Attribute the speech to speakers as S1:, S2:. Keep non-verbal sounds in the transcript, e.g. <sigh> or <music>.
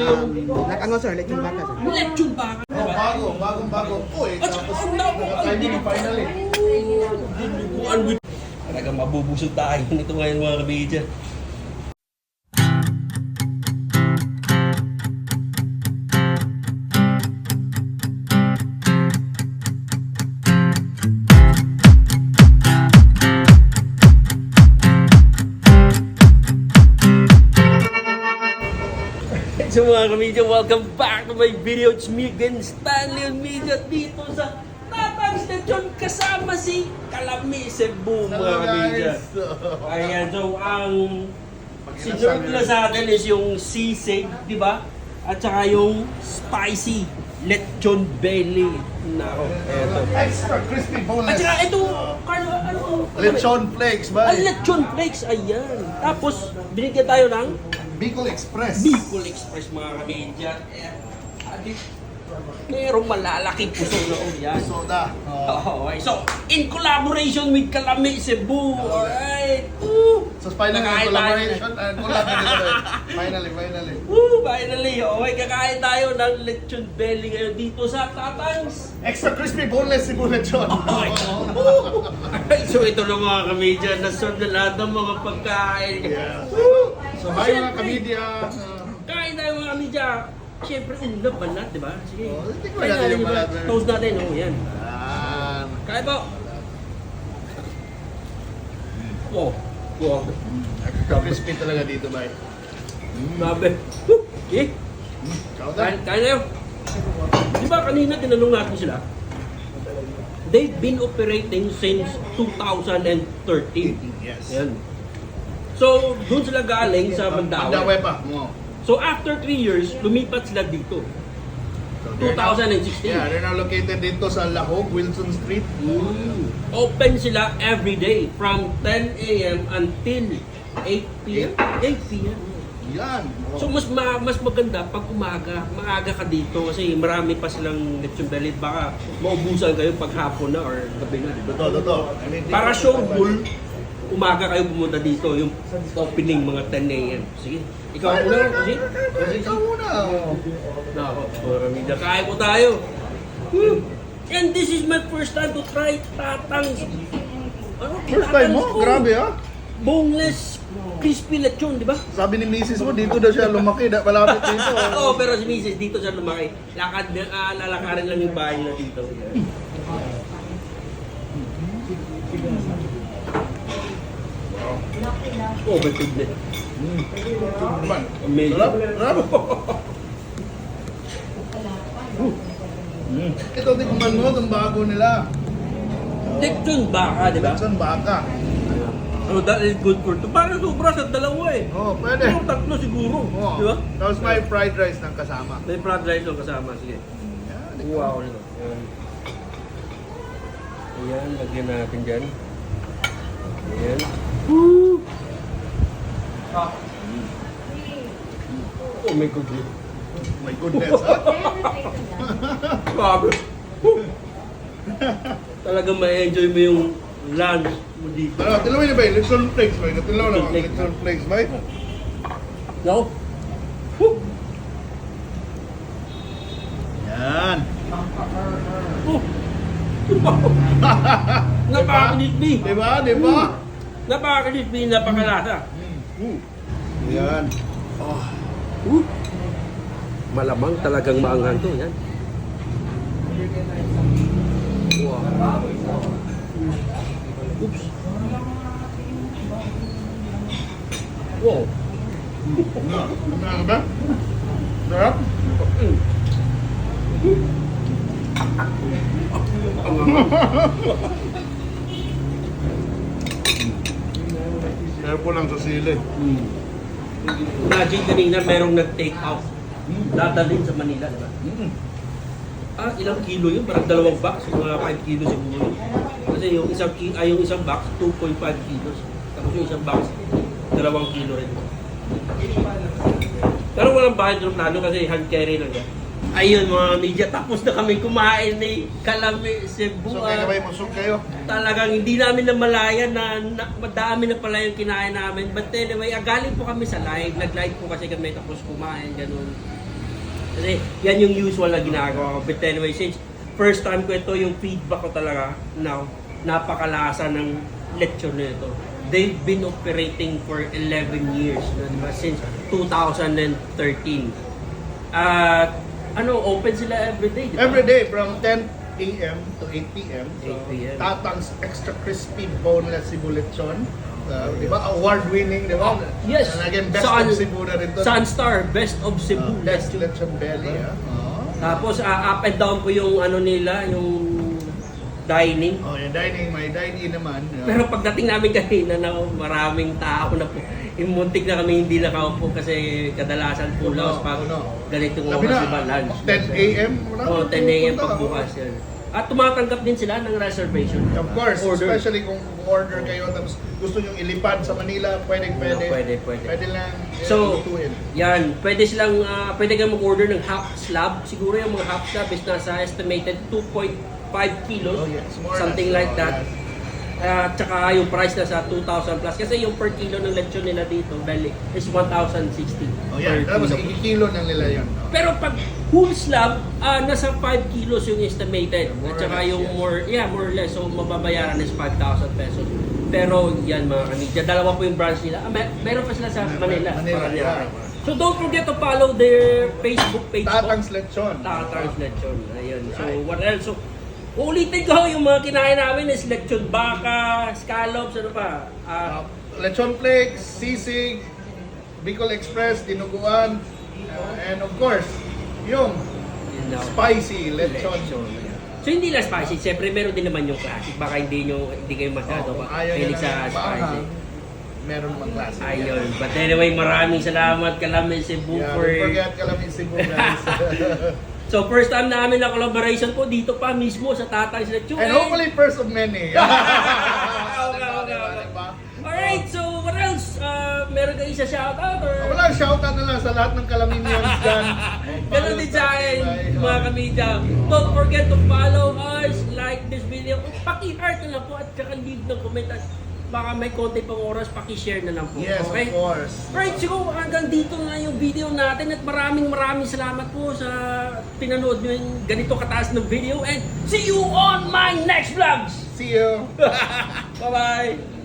S1: ito yung
S2: Like ano sir, like yung baka sir.
S1: lechon baka.
S3: Oh, bago, bagong bago. Oh, eh,
S1: At
S3: tapos
S1: ang dami ang
S3: timing
S1: dinuguan.
S3: finally.
S1: Dinuguan with... Talagang mabubusog tayo nito ngayon mga kabidya. So mga kamedya, welcome back to my video. It's me again, Stanley on Media dito sa Tatang Station kasama si Kalami Cebu mga kamedya. Ayan, so ang sinurd nila sa atin is yung sisig, di ba? At saka yung spicy lechon belly. Nako, eto.
S3: Extra crispy
S1: At
S3: boneless.
S1: saka ito, Carlo, ano?
S3: Lechon flakes, ba?
S1: lechon flakes, ayan. Tapos, binigyan tayo ng
S3: Bicol Express.
S1: Bicol Express mga kamedya. Eh, adik, merong malalaking puso na oh, yan.
S3: Soda. Oh.
S1: Okay, so, in collaboration with Kalami Cebu. Alright. Woo!
S3: So, finally, collaboration. Uh, collab na dito. eh. Finally, finally.
S1: Woo! Finally, okay, kakain tayo ng lechon belly ngayon dito sa Tatangs.
S3: Extra crispy boneless Cebu lechon. <laughs>
S1: Okay. Alright, so ito na mga kamedya, na-serve na lahat ng mga pagkain.
S3: Yeah.
S1: Woo!
S3: So, hi mga kamedya.
S1: Kain tayo mga kamedya. Siyempre, unlap balat, di ba? Sige.
S3: Oh, tingnan
S1: Kain
S3: natin yung balat.
S1: Toast natin, oh, yan.
S3: Yan.
S1: Kain po. Oh, wow.
S3: Extra crispy talaga dito, ba?
S1: Grabe. Woo! Eh,
S3: Ikaw
S1: kain, kain tayo. Di ba kanina tinanong natin sila? They've been operating since 2013.
S3: Yes.
S1: Yan. So, doon sila galing sa Mandaue.
S3: Mandawe pa.
S1: So, after 3 years, lumipat sila dito.
S3: So, they're now-
S1: 2016.
S3: Yeah, they're now located dito sa Lahog, Wilson Street.
S1: Mm. Open sila every day from 10 a.m. until 8 p.m. 8 p.m.
S3: Yan.
S1: So mas ma mas maganda pag umaga, maaga ka dito kasi marami pa silang lechon belly baka maubusan kayo pag hapon na or gabi na, di ba?
S3: Totoo, totoo. I mean,
S1: Para showful, umaga kayo pumunta dito, yung opening mga 10 a.m. Sige, ikaw muna kasi.
S3: Kasi ikaw muna. oh.
S1: Nako, marami na. Kain po tayo. Hmm. And this is my first time to try tatang. Ano?
S3: First time mo? Grabe ah.
S1: Boneless crispy lechon, di ba?
S3: Sabi ni Mrs. mo, dito daw siya lumaki, da, malapit dito. <laughs>
S1: Oo, pero si Mrs. dito siya lumaki. Lakad, uh, lalakarin lang yung bahay na dito. Oh, batid na.
S3: Man,
S1: Amazing.
S3: Sarap, sarap. Mm. Ito, tikman mo, itong bago nila.
S1: Lechon baka, di ba?
S3: Lechon baka.
S1: Oh, that is good for two. Parang sobra sa dalawa eh.
S3: Oh, pwede.
S1: Pero tatlo siguro.
S3: Oh.
S1: Di ba?
S3: Tapos may fried rice ng kasama.
S1: May fried rice yung kasama. Sige.
S3: Yan,
S1: Wow. Ayan. Ayan, lagyan natin dyan. Ayan. Woo! Oh my God.
S3: My goodness. <laughs>
S1: Grabe. Woo! <laughs> Talagang ma-enjoy mo yung lunch mo dito.
S3: Ano, tilawin na ba yun? Lechon flakes ba yun? Tilaw na
S1: flakes.
S3: Lechon flakes ba yun?
S1: No? Woo!
S3: Yan.
S1: Oh! Napakakinispi!
S3: Diba? Diba?
S1: Napakakinispi, napakalasa.
S3: Mm. Yan.
S1: Uh, malamang talagang maanghang to, yan. Wow. Oops. Wow.
S3: Ano ba? Sarap? Po lang sa sili.
S1: Mm. Imagine kanina merong nag-take out. Dadalhin sa Manila, di ba?
S3: Mm.
S1: Ah, ilang kilo yun? Parang dalawang box, mga 5 kilo siguro. Kasi yung isang, ki- ah, yung isang box, 2.5 kilos. Tapos yung isang box, dalawang kilo rin. Pero walang bahay ng plano kasi hand carry lang yan. Ayun mga media, tapos na kami kumain ni Kalami Cebu.
S3: So kaya may musog kayo.
S1: talagang hindi namin namalayan na, na madami na pala yung kinain namin. But anyway, ah, galing po kami sa live. Nag-live po kasi kami tapos kumain, ganun. Kasi yan yung usual na ginagawa ko. But anyway, since first time ko ito, yung feedback ko talaga, now, napakalasa ng lecture na ito. They've been operating for 11 years, na, diba? since 2013. At ano, open sila everyday, di ba?
S3: Every day from 10 a.m. to 8 p.m. So,
S1: 8 p.m.
S3: Tatang's extra crispy boneless Cebu lechon. Uh, di ba? Award-winning, di ba?
S1: Yes.
S3: And again, best
S1: Saan-
S3: of Cebu na rin to.
S1: Sunstar, Best of Cebu.
S3: Uh, best lechon belly, ah. Oh.
S1: Tapos ah, up and down po yung ano nila, yung dining.
S3: Oh, yung dining, may dine-in naman. ah.
S1: Pero pagdating namin kanina na maraming tao na po, imuntik na kami hindi nakaupo kasi kadalasan po
S3: Puno,
S1: laos pag ganitong oras
S3: na,
S1: diba lunch.
S3: 10 a.m.
S1: Oh,
S3: nang
S1: 10 a.m. pagbukas yan. At tumatanggap din sila ng reservation.
S3: Of course,
S1: Order.
S3: especially kung order kayo tapos gusto nyo ilipad sa Manila, pwede, pwede.
S1: Pwede, pwede.
S3: Pwede lang eh,
S1: So,
S3: lutuin.
S1: yan, pwede silang, ah, pwede kang mag-order ng half slab. Siguro yung mga half slab is nasa estimated 2.5 kilos.
S3: Oh, yes. More or
S1: something
S3: less.
S1: like that.
S3: yes.
S1: At tsaka yung price na sa 2,000 plus. Kasi yung per kilo ng lechon nila dito, belly, is 1,060
S3: Oh,
S1: per
S3: Tapos
S1: kilo.
S3: ikikilo ng nila yun. Oh.
S1: Pero pag whole slab, ah, nasa 5 kilos yung estimated.
S3: More
S1: At saka
S3: less,
S1: yung
S3: yes.
S1: more, yeah, more or less. So, mababayaran is 5,000 pesos. Pero yan mga kanidya, dalawa po yung branch nila. Ah, mer- meron pa sila sa Manila.
S3: Manila,
S1: Manila.
S3: yeah.
S1: So don't forget to follow their Facebook page.
S3: Tatang's lechon.
S1: Tatang's lechon. Ayun. So what else? So, ulitin ko yung mga kinain namin is lechon baka, scallops, ano pa?
S3: Uh, lechon flakes, sisig, Bicol Express, dinuguan, uh, and of course, yung spicy lechon.
S1: So hindi lang spicy, siyempre meron din naman yung classic. Baka hindi nyo, hindi kayo masyado
S3: Oh,
S1: ba
S3: ayaw
S1: sa spicy.
S3: Meron mang klase.
S1: Ayun. But anyway, maraming salamat Kalamin Cebu
S3: Yeah,
S1: for...
S3: don't forget Kalamin Cebu guys. <laughs>
S1: So first time namin na collaboration po dito pa mismo sa Tatay's Lechon.
S3: and hopefully first of many. <laughs>
S1: Okay, okay, okay. Alright, so what else? Uh, meron kayo isa shoutout or...
S3: Wala, shoutout na lang sa lahat ng Kalaminians dyan. <laughs>
S1: Ganun din sa akin, mga kamidya. Don't forget to follow us, like this video. Paki-heart na lang po at saka leave ng comment at baka may konti pang oras, paki-share na lang po.
S3: Yes,
S1: okay?
S3: of course.
S1: Alright, siguro hanggang dito na yung video natin at maraming maraming salamat po sa pinanood nyo yung ganito kataas ng video and see you on my next vlogs!
S3: See you. <laughs>
S1: Bye-bye!